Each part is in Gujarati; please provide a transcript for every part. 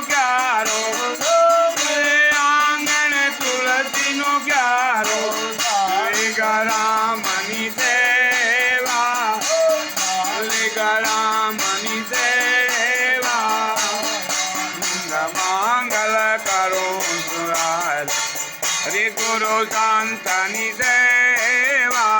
ક્યારો? એ આંગણ તુલસીનો ક્યારો? ગરામની સેવા ગરામની સેવા. મંગલ કરો શાંતની સેવા.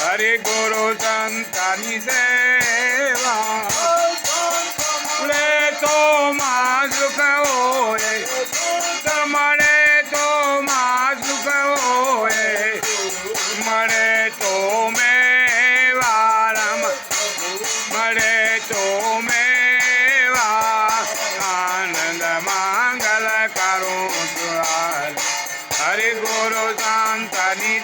હરે ગુરુ સંતાની સેવા. લે તો માં સુખ હોય. તમારે તો માં સુખ હોય. મળે તો મેવા રામ મળે તો મેવા. આનંદ મંગલ કરું હરે ગુરુ શાંતની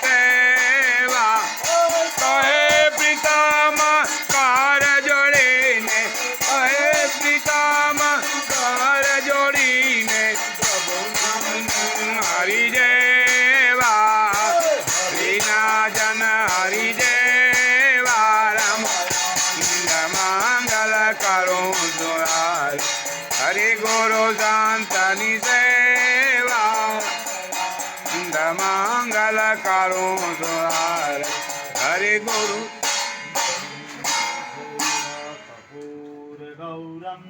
ઈશ્વરો શાંતની સેવા. મંગલ કારો દ્વાર હરે ગુરુ. ગૌરમ.